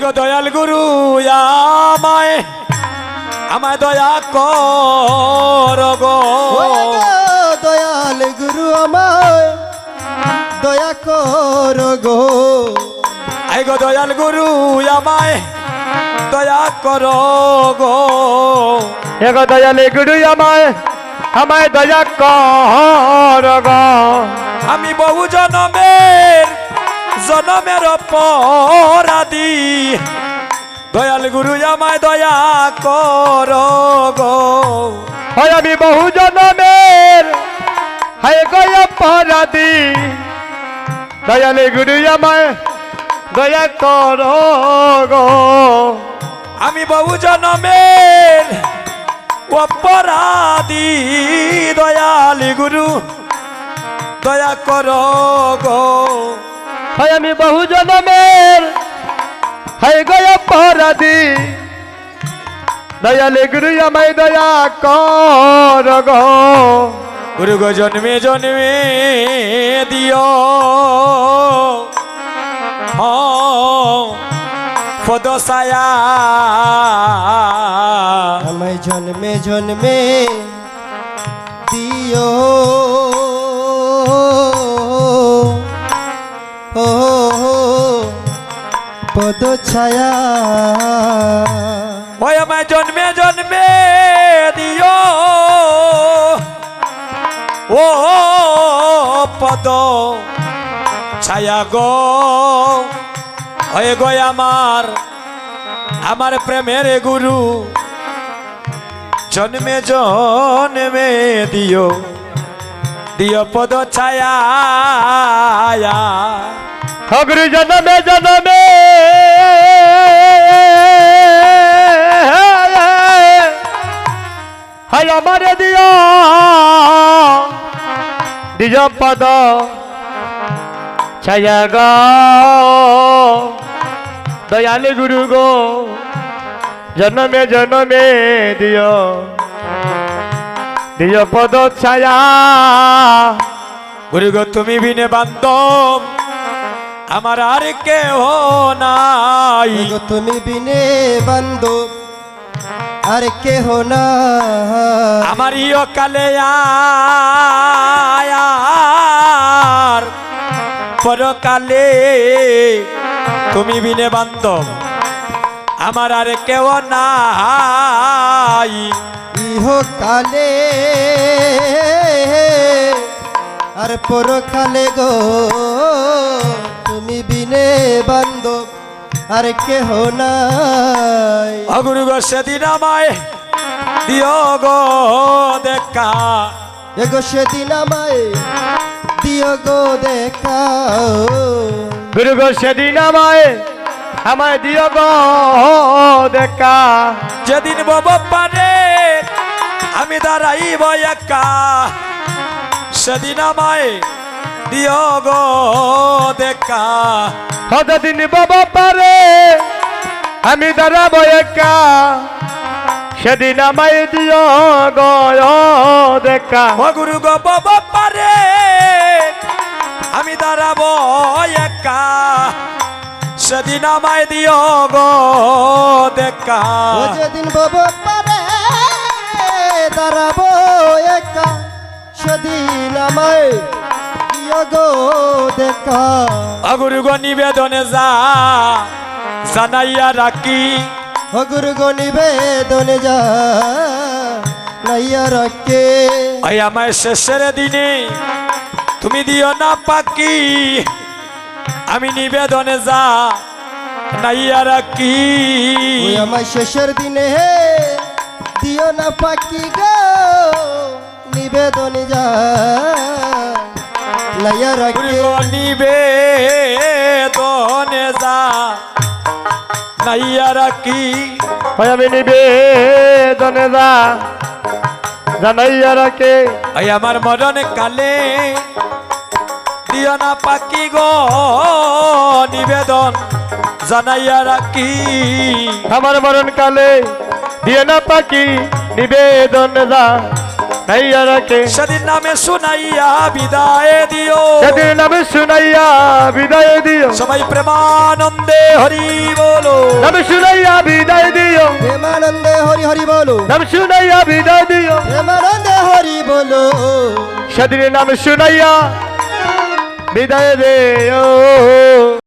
এগো দয়াল গুরু আমায় আমায় দয়া কর গো। দয়াল গুরু আমায় দয়া কর গো। আই গো দয়াল গুরু আমায় দয়া কর গো। এগো দয়ালে গুরু আমায় আমায় দয়া কর গো। আমি বহু জনমের জনমের অপরাধী দয়াল গুরু আমায় দয়া কর গো। হয় আমি বহু জনমের হায় গয় পরাধি। দয়ালে গুরু আমায় দয়া কর গো। আমি বহু জনমের অপরাধী। দয়াল গুরু দয়া কর গো। হয় আমি বহু জনমের হায় গয় পরাধি দয়ালে গুরু আমায় দয়া কর গো। গুরু গো জন্মে জন্মে দিও। পদ ছায়া আমায় জন্মে জন্মে দিও। পদ ছায়া। ওই আমায় জন্মে জন্মে দিও। ও পদ ছায়া গো। হয়ে গো আমার আমার প্রেমের গুরু। জন্মে জন্মে দিও। দিও পদ ছায়া। হগরি জনমে জনমে। হাই আমারে দিও দিজ পদ। ছায়া গো। দয়ালে গুরু গো। জনমে জনমে দিও দিয় পদ ছায়া। গুরু গো, তুমি বিনে বান্ধব। আমার আর কেহ নাই। তুমি বিনে বান্ধব আর কেহ না আমার ইয় কালে আয়ার পরকালে তুমি বিনে বান্ধব আমার আর কেউ নাই। ইহ কালে আর পরকালে গো বিনে বান্ধব আর কেহ নাই। অগুরু গো সেদিন আমায় দিও গো দেখা। এগো সেদিন আমায় দিও গো দেখা। গুরু গো সেদিন আমায় আমায় দিও গো দেখা। যেদিন বব পারে আমি দাঁড়াইব একা সেদিন আমায় দিও গো দেখা। কতদিন বাবা পারে? আমি দাঁড়াবো একা। সেদিন আমায় দিও গো দেখা। ও গুরু গো বব পারে। আমি দাঁড়াবো একা। সেদিন আমায় দিও গো দেখা। ও যেদিন বব পারে দাঁড়াবো একা। সেদিন আমায় অগুরু গো নিবেদনে যা জানাইয়া রাখি। হগুরু গো নিবেদনে যা নাইয়া রাখে। ওই আমায় শেষের দিনে তুমি দিও না পাকি আমি নিবেদনে যা নাইয়া রাখি। আমার শেষের দিনে হে দিও না পাখি গো নিবেদনে যা। নাইয়া রাখে। গুরু নিবেদনে যা নাইয়া রাখি। ওই আমি যা জানাইয়া রাখে। ওই আমার মরণ কালে দিও না পাকি গো নিবেদন জানাইয়া রাখি। আমার মরণ কালে দিয়ে না পাখি নিবেদন যা। খাইয়া রাখে। সেদিন নামে শুনাইয়া বিদায় দিও। সেদিন নামে শুনাইয়া বিদায় দিও। সবাই প্রেমানন্দে হরি বলো। নাম শুনাইয়া বিদায় দিও। প্রেমানন্দে হরি হরি বলো। নাম শুনাইয়া বিদায় দিও। প্রেমানন্দে হরি বলো। সেদিন নাম শুনাইয়া বিদায় দিও।